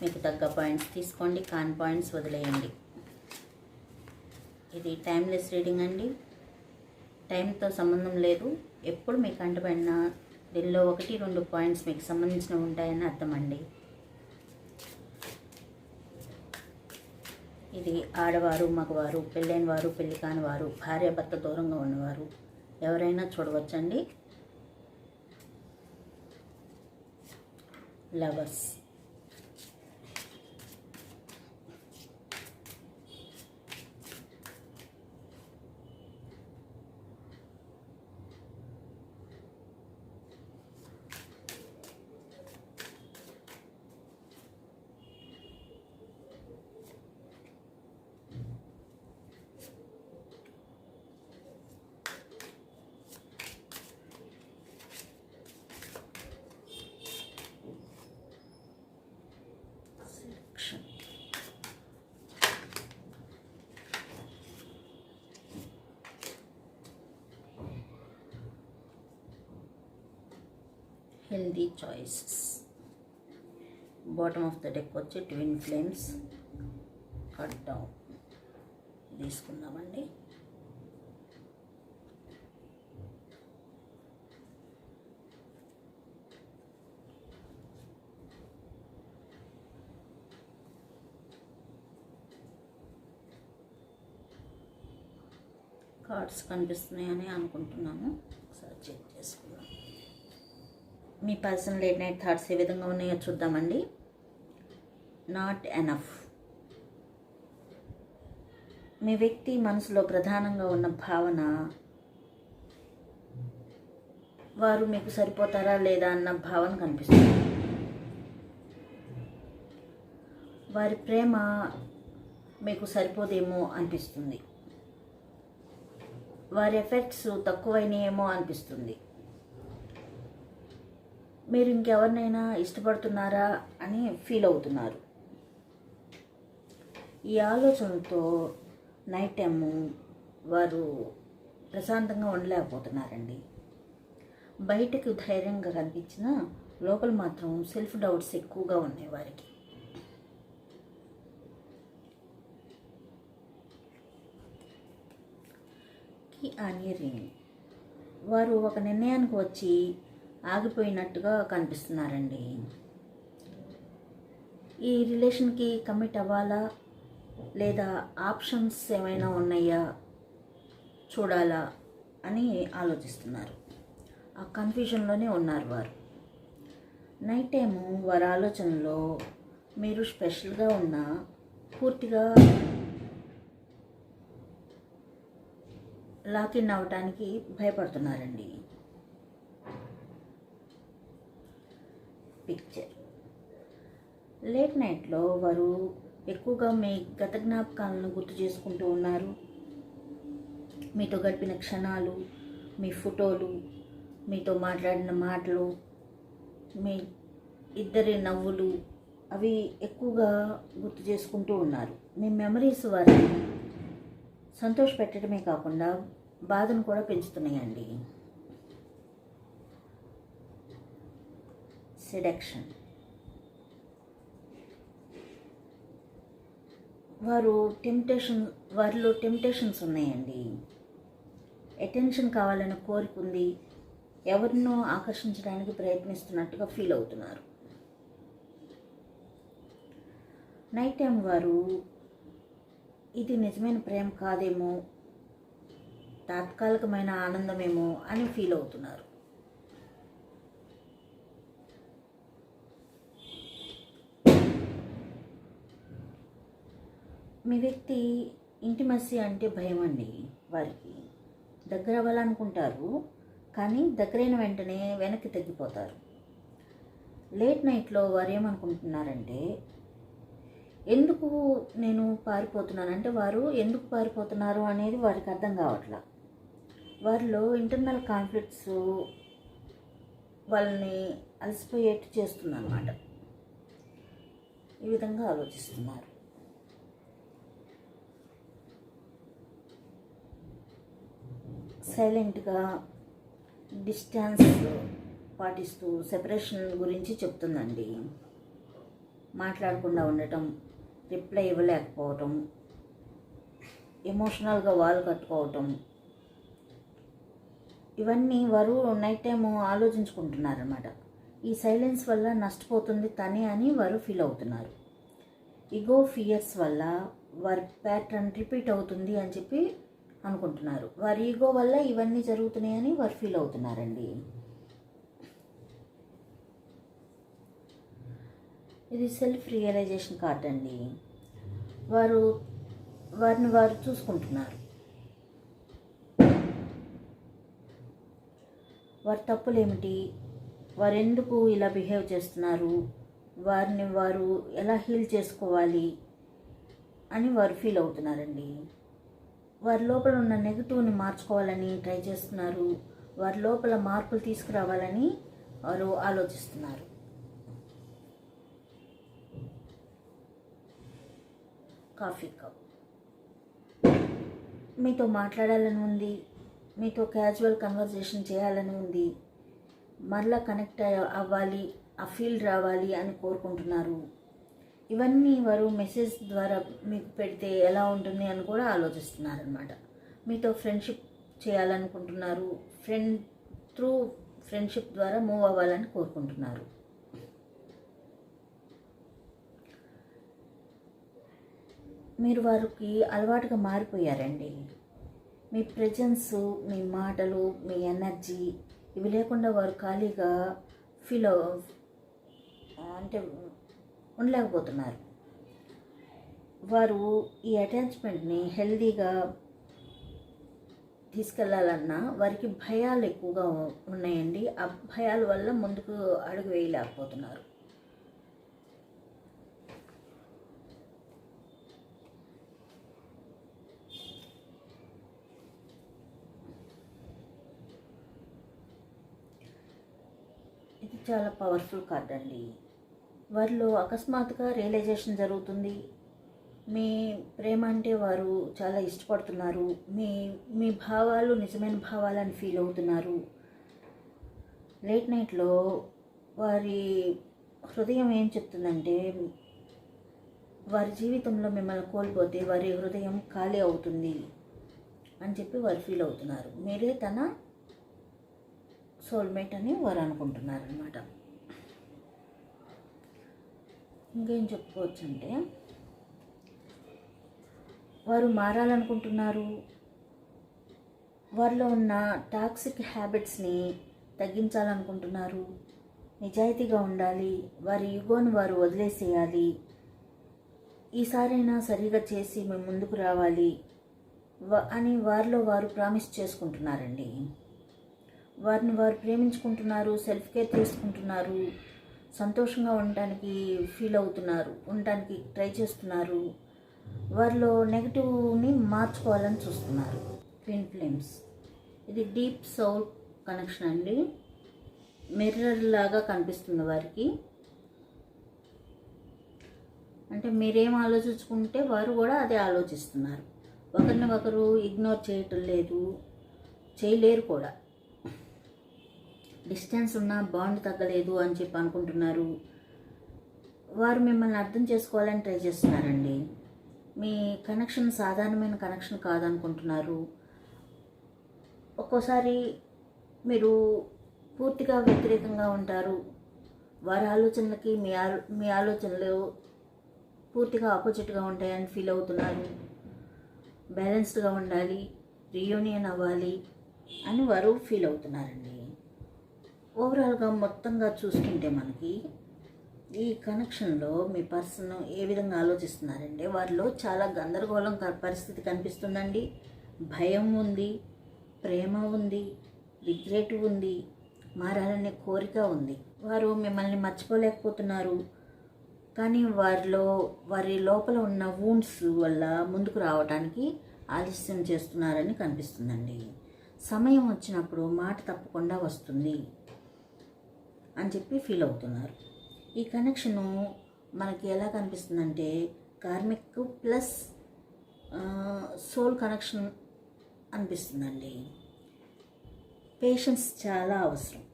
మీకు తగ్గ పాయింట్స్ తీసుకోండి కాన్ పాయింట్స్ వదిలేయండి. ఇది టైమ్లెస్ రీడింగ్ అండి. టైంతో సంబంధం లేదు. ఎప్పుడు మీకు అంటబడిన దీనిలో ఒకటి రెండు పాయింట్స్ మీకు సంబంధించినవి ఉంటాయని అర్థం అండి ఇది ఆడవారు మగవారు పెళ్ళైన వారు పెళ్ళి కాని వారు భార్యాభర్త దూరంగా ఉన్నవారు ఎవరైనా చూడవచ్చండి. Lovers healthy choices. Bottom of the deck వచ్చి ట్విన్ ఫ్లేమ్స్ కట్ డౌన్ తీసుకుందామండి. కార్డ్స్ కనిపిస్తున్నాయని అనుకుంటున్నాను. ఒకసారి చెక్ చేసుకుందాం. మీ పర్సనల్ లేట్ నైట్ థాట్స్ ఏ విధంగా ఉన్నాయో చూద్దామండి. నాట్ ఎనఫ్ మీ వ్యక్తి మనసులో ప్రధానంగా ఉన్న భావన వారు మీకు సరిపోతారా లేదా అన్న భావన కనిపిస్తుంది. వారి ప్రేమ మీకు సరిపోదేమో అనిపిస్తుంది. వారి ఎఫెక్ట్స్ తక్కువైనాయేమో అనిపిస్తుంది. మీరు ఇంకెవరినైనా ఇష్టపడుతున్నారా అని ఫీల్ అవుతున్నారు. ఈ ఆలోచనతో నైట్ టైము వారు ప్రశాంతంగా ఉండలేకపోతున్నారండి. బయటకు ధైర్యంగా కనిపించిన లోపల మాత్రం సెల్ఫ్ డౌట్స్ ఎక్కువగా ఉన్నాయి వారికి. కి అని రింగ్ వారు ఒక నిర్ణయానికి వచ్చి ఆగిపోయినట్టుగా కనిపిస్తున్నారండి. ఈ రిలేషన్కి కమిట్ అవ్వాలా? లేదా ఆప్షన్స్ ఏమైనా ఉన్నాయా? చూడాలా? అని ఆలోచిస్తున్నారు. ఆ కన్ఫ్యూజన్లోనే ఉన్నారు వారు. నైట్ టైము వారి ఆలోచనలో మీరు స్పెషల్గా ఉన్న పూర్తిగా లాకిన్ అవ్వటానికి భయపడుతున్నారండి. పిక్చర్ లేట్ నైట్లో వారు ఎక్కువగా మీ గత జ్ఞాపకాలను గుర్తు చేసుకుంటూ ఉన్నారు. మీతో గడిపిన క్షణాలు మీ ఫోటోలు మీతో మాట్లాడిన మాటలు మీ ఇద్దరి నవ్వులు అవి ఎక్కువగా గుర్తు చేసుకుంటూ ఉన్నారు. మీ మెమరీస్ వారిని సంతోష పెట్టడమే కాకుండా బాధను కూడా పెంచుతున్నాయండి. సెడక్షన్ వారు టెంప్టేషన్ వారిలో టెంప్టేషన్స్ ఉన్నాయండి. అటెన్షన్ కావాలని కోరిక ఉంది. ఎవరినో ఆకర్షించడానికి ప్రయత్నిస్తున్నట్టుగా ఫీల్ అవుతున్నారు. నైట్ టైం వారు ఇది నిజమైన ప్రేమ కాదేమో తాత్కాలికమైన ఆనందమేమో అని ఫీల్ అవుతున్నారు. మీ వ్యక్తి ఇంటిమసి అంటే భయం అండి వారికి. దగ్గర అవ్వాలనుకుంటారు కానీ దగ్గరైన వెంటనే వెనక్కి తగ్గిపోతారు. లేట్ నైట్లో వారు ఏమనుకుంటున్నారంటే ఎందుకు నేను పారిపోతున్నాను? అంటే వారు ఎందుకు పారిపోతున్నారు? అనేది వారికి అర్థం కావట్లా. వారిలో ఇంటర్నల్ కాన్ఫ్లిక్ట్స్ వాళ్ళని అలసిపోయేట్టు చేస్తుంది అనమాట ఈ విధంగా ఆలోచిస్తున్నారు. సైలెంట్గా డిస్టెన్స్ పాటిస్తూ సెపరేషన్ గురించి చెప్తుందండి. మాట్లాడకుండా ఉండటం రిప్లై ఇవ్వలేకపోవటం ఎమోషనల్గా వాల్ కట్టుకోవటం ఇవన్నీ వారు నైట్ టైం ఆలోచించుకుంటున్నారన్నమాట. ఈ సైలెన్స్ వల్ల నష్టపోతుంది తనే అని వారు ఫీల్ అవుతున్నారు. ఇగో ఫియర్స్ వల్ల వారి ప్యాటర్న్ రిపీట్ అవుతుంది అని చెప్పి అనుకుంటున్నారు. వారి ఈగో వల్ల ఇవన్నీ జరుగుతున్నాయని వారు ఫీల్ అవుతున్నారండి. ఇది సెల్ఫ్ రియలైజేషన్ కార్డ్ అండి. వారు వారిని వారు చూసుకుంటున్నారు. వారి తప్పులు ఏమిటి వారు ఎందుకు ఇలా బిహేవ్ చేస్తున్నారు? వారిని వారు ఎలా హీల్ చేసుకోవాలి? అని వారు ఫీల్ అవుతున్నారండి. వారి లోపల ఉన్న నెగిటివ్ని మార్చుకోవాలని ట్రై చేస్తున్నారు. వారి లోపల మార్పులు తీసుకురావాలని వారు ఆలోచిస్తున్నారు. Coffee cup. మీతో మాట్లాడాలని ఉంది. మీతో క్యాజువల్ కన్వర్జేషన్ చేయాలని ఉంది. మరలా కనెక్ట్ అవ్వాలి ఆ ఫీల్ రావాలి అని కోరుకుంటున్నారు. ఇవన్నీ వారు మెసేజ్ ద్వారా మీకు పెడితే ఎలా ఉంటుంది అని కూడా ఆలోచిస్తున్నారనమాట మీతో ఫ్రెండ్షిప్ చేయాలనుకుంటున్నారు ఫ్రెండ్ త్రూ ఫ్రెండ్షిప్ ద్వారా మూవ్ అవ్వాలని కోరుకుంటున్నారు. మీరు వారికి అలవాటుగా మారిపోయారండి. మీ ప్రజెన్స్ మీ మాటలు మీ ఎనర్జీ ఇవి లేకుండా వారు ఖాళీగా ఫీల్ అంటే ఉండలేకపోతున్నారు. వారు ఈ అటాచ్మెంట్ని హెల్దీగా తీసుకెళ్ళాలన్నా వారికి భయాలు ఎక్కువగా ఉన్నాయండి. ఆ భయాల వల్ల ముందుకు అడుగు వేయలేకపోతున్నారు. ఇది చాలా పవర్ఫుల్ కార్డ్ అండి. వారిలో అకస్మాత్తుగా రియలైజేషన్ జరుగుతుంది. మీ ప్రేమ అంటే వారు చాలా ఇష్టపడుతున్నారు. మీ మీ భావాలు నిజమైన భావాలని ఫీల్ అవుతున్నారు. లేట్ నైట్లో వారి హృదయం ఏం చెప్తుందంటే వారి జీవితంలో మిమ్మల్ని కోల్పోతే వారి హృదయం ఖాళీ అవుతుంది అని చెప్పి వారు ఫీల్ అవుతున్నారు. మీరే తన సోల్మేట్ అని వారు అనుకుంటున్నారనమాట ఇంకేం చెప్పుకోవచ్చు అంటే వారు మారాలనుకుంటున్నారు. వారిలో ఉన్న టాక్సిక్ హ్యాబిట్స్ని తగ్గించాలనుకుంటున్నారు. నిజాయితీగా ఉండాలి. వారి యుగోని వారు వదిలేసేయాలి. ఈసారైనా సరిగా చేసి మేము ముందుకు రావాలి వ- అని వారిలో వారు ప్రామిస్ చేసుకుంటున్నారండి. వారిని వారు ప్రేమించుకుంటున్నారు సెల్ఫ్ కేర్ తీసుకుంటున్నారు. సంతోషంగా ఉండటానికి ఫీల్ అవుతున్నారు ఉండటానికి ట్రై చేస్తున్నారు. వారిలో నెగిటివ్ని మార్చుకోవాలని చూస్తున్నారు. ట్విన్ ఫ్లేమ్స్ ఇది డీప్ సౌల్ కనెక్షన్ అండి. మిర్రర్ లాగా కనిపిస్తుంది వారికి. అంటే మీరేం ఆలోచించుకుంటే వారు కూడా అదే ఆలోచిస్తున్నారు. ఒకరిని ఒకరు ఇగ్నోర్ చేయటం లేదు చేయలేరు కూడా. డిస్టెన్స్ ఉన్నా బాండ్ తగ్గలేదు అని చెప్పి అనుకుంటున్నారు. వారు మిమ్మల్ని అర్థం చేసుకోవాలని ట్రై చేస్తున్నారండి. మీ కనెక్షన్ సాధారణమైన కనెక్షన్ కాదనుకుంటున్నారు. ఒక్కోసారి మీరు పూర్తిగా వ్యతిరేకంగా ఉంటారు. వారి ఆలోచనలకి మీ ఆలో మీ ఆలోచనలు పూర్తిగా ఆపోజిట్గా ఉంటాయని ఫీల్ అవుతున్నారు. బ్యాలెన్స్డ్గా ఉండాలి రీయూనియన్ అవ్వాలి అని వారు ఫీల్ అవుతున్నారండి. ఓవరాల్గా మొత్తంగా చూసుకుంటే మనకి ఈ కనెక్షన్లో మీ పర్సన్ ఏ విధంగా ఆలోచిస్తున్నారంటే వారిలో చాలా గందరగోళం పరిస్థితి కనిపిస్తుందండి. భయం ఉంది ప్రేమ ఉంది రిగ్రెట్ ఉంది మారాలనే కోరిక ఉంది. వారు మిమ్మల్ని మర్చిపోలేకపోతున్నారు. కానీ వారిలో వారి లోపల ఉన్న వూండ్స్ వల్ల ముందుకు రావడానికి ఆలస్యం చేస్తున్నారని కనిపిస్తుందండి. సమయం వచ్చినప్పుడు మాట తప్పకుండా వస్తుంది. అని చెప్పి ఫీల్ అవుతున్నారు. ఈ కనెక్షను మనకి ఎలా కనిపిస్తుందంటే కార్మిక్ ప్లస్ సోల్ కనెక్షన్ అనిపిస్తుందండి. పేషెన్స్ చాలా అవసరం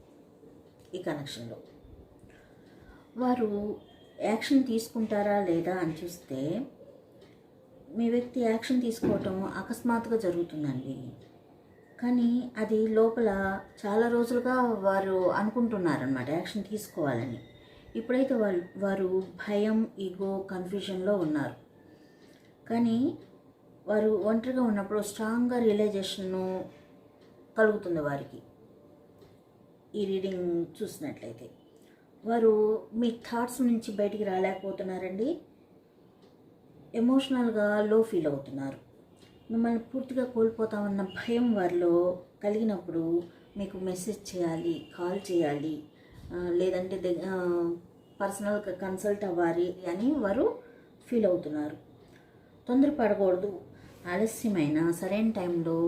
ఈ కనెక్షన్లో. వారు యాక్షన్ తీసుకుంటారా లేదా అని చూస్తే మీ వ్యక్తి యాక్షన్ తీసుకోవటం అకస్మాత్తుగా జరుగుతుందండి. కానీ అది లోపల చాలా రోజులుగా వారు అనుకుంటున్నారనమాట యాక్షన్ తీసుకోవాలని. ఇప్పుడైతే వాళ్ళు వారు భయం ఈగో కన్ఫ్యూజన్లో ఉన్నారు. కానీ వారు ఒంటరిగా ఉన్నప్పుడు స్ట్రాంగ్గా రియలైజేషన్ కలుగుతుంది వారికి. ఈ రీడింగ్ చూసినట్లయితే. వారు మీ థాట్స్ నుంచి బయటికి రాలేకపోతున్నారండి. ఎమోషనల్గా లో ఫీల్ అవుతున్నారు. మిమ్మల్ని పూర్తిగా కోల్పోతామన్న భయం వారిలో కలిగినప్పుడు మీకు మెసేజ్ చేయాలి కాల్ చేయాలి లేదంటే పర్సనల్గా కన్సల్ట్ అవ్వాలి అని వారు ఫీల్ అవుతున్నారు. తొందరపడకూడదు. ఆలస్యమైన సరైన టైంలో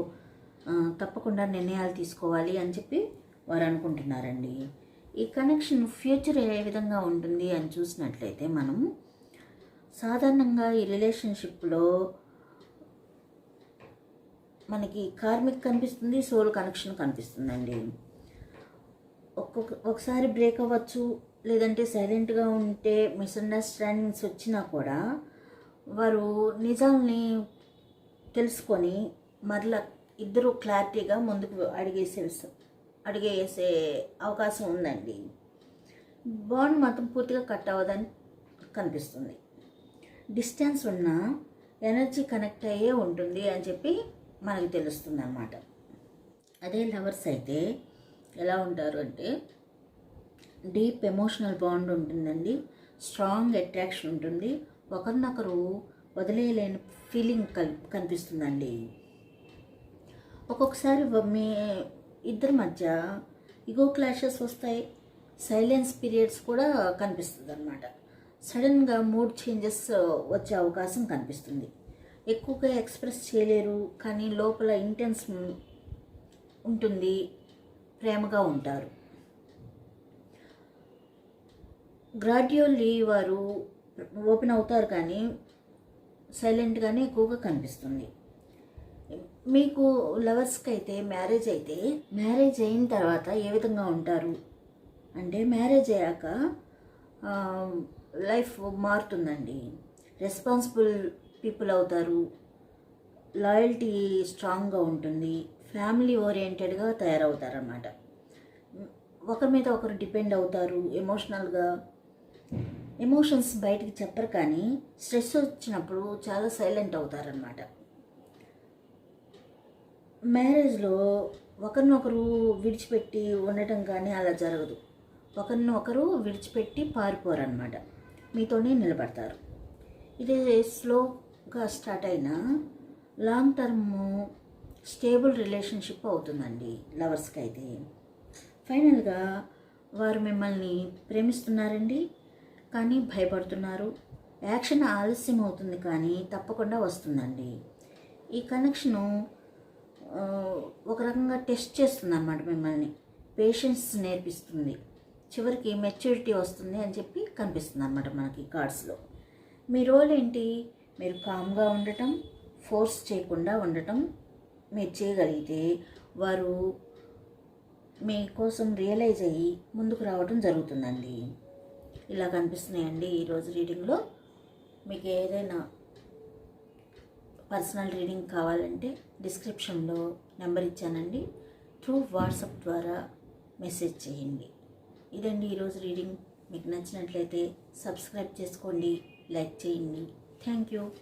తప్పకుండా నిర్ణయాలు తీసుకోవాలి అని చెప్పి వారు అనుకుంటున్నారండి. ఈ కనెక్షన్ ఫ్యూచర్ ఏ విధంగా ఉంటుంది అని చూసినట్లయితే మనం సాధారణంగా ఈ రిలేషన్షిప్లో మనకి కార్మిక్ కనిపిస్తుంది సోల్ కనెక్షన్ కనిపిస్తుందండి. ఒక్కొక్క ఒకసారి బ్రేక్ అవ్వచ్చు లేదంటే సైలెంట్గా ఉంటే మిస్అండర్స్టాండింగ్స్ వచ్చినా కూడా వారు నిజాల్ని తెలుసుకొని మరలా ఇద్దరు క్లారిటీగా ముందుకు అడిగేసే అడిగేసే అవకాశం ఉందండి. బాండ్ మాత్రం పూర్తిగా కట్ అవ్వదని కనిపిస్తుంది. డిస్టెన్స్ ఉన్న ఎనర్జీ కనెక్ట్ అయ్యే ఉంటుంది అని చెప్పి మనకు తెలుస్తుంది అన్నమాట అదే లవర్స్ అయితే ఎలా ఉంటారు అంటే డీప్ ఎమోషనల్ బాండ్ ఉంటుందండి స్ట్రాంగ్ అట్రాక్షన్ ఉంటుంది ఒకరినొకరు వదిలేయలేని ఫీలింగ్ కల్ కనిపిస్తుందండి. ఒక్కొక్కసారి మీ ఇద్దరి మధ్య ఇగో క్లాషెస్ వస్తాయి సైలెన్స్ పీరియడ్స్ కూడా కనిపిస్తుంది అనమాట సడన్గా మూడ్ చేంజెస్ వచ్చే అవకాశం కనిపిస్తుంది. ఎక్కువగా ఎక్స్ప్రెస్ చేయలేరు కానీ లోపల ఇంటెన్స్ ఉంటుంది ప్రేమగా ఉంటారు. గ్రాడ్యువల్లీ వారు ఓపెన్ అవుతారు కానీ సైలెంట్గానే ఎక్కువగా కనిపిస్తుంది. మీకు లవర్స్కి అయితే మ్యారేజ్ అయితే మ్యారేజ్ అయిన తర్వాత ఏ విధంగా ఉంటారు? అంటే మ్యారేజ్ అయ్యాక లైఫ్ మారుతుందండి. రెస్పాన్సిబుల్ పీపుల్ అవుతారు. లాయల్టీ స్ట్రాంగ్గా ఉంటుంది. ఫ్యామిలీ ఓరియంటెడ్గా తయారవుతారన్నమాట. ఒకరి మీద ఒకరు డిపెండ్ అవుతారు ఎమోషనల్గా. ఎమోషన్స్ బయటికి చెప్పరు కానీ స్ట్రెస్ వచ్చినప్పుడు చాలా సైలెంట్ అవుతారనమాట మ్యారేజ్లో ఒకరినొకరు విడిచిపెట్టి ఉండటం కానీ అలా జరగదు. ఒకరినొకరు విడిచిపెట్టి పారిపోరన్నమాట. మీతోనే నిలబడతారు. ఇది స్లోగా స్టార్ట్ అయిన లాంగ్ టర్మ్ స్టేబుల్ రిలేషన్షిప్ అవుతుందండి లవర్స్కి అయితే. ఫైనల్గా వారు మిమ్మల్ని ప్రేమిస్తున్నారండి కానీ భయపడుతున్నారు. యాక్షన్ ఆలస్యం అవుతుంది కానీ తప్పకుండా వస్తుందండి. ఈ కనెక్షను ఒక రకంగా టెస్ట్ చేస్తుంది అన్నమాట మిమ్మల్ని. పేషెన్స్ నేర్పిస్తుంది. చివరికి మెచ్యూరిటీ వస్తుంది అని చెప్పి కనిపిస్తుంది అన్నమాట మనకి కార్డ్స్లో. మీ రోల్ ఏంటి? మీరు కామ్గా ఉండటం ఫోర్స్ చేయకుండా ఉండటం మీరు చేయగలిగితే వారు మీకోసం రియలైజ్ అయ్యి ముందుకు రావడం జరుగుతుందండి. ఇలా కనిపిస్తున్నాయండి ఈరోజు రీడింగ్లో మీకు ఏదైనా పర్సనల్ రీడింగ్ కావాలంటే డిస్క్రిప్షన్లో నెంబర్ ఇచ్చానండి. త్రూ వాట్సాప్ ద్వారా మెసేజ్ చేయండి. ఇదండి ఈరోజు రీడింగ్ మీకు నచ్చినట్లయితే సబ్స్క్రైబ్ చేసుకోండి లైక్ చేయండి. thank you.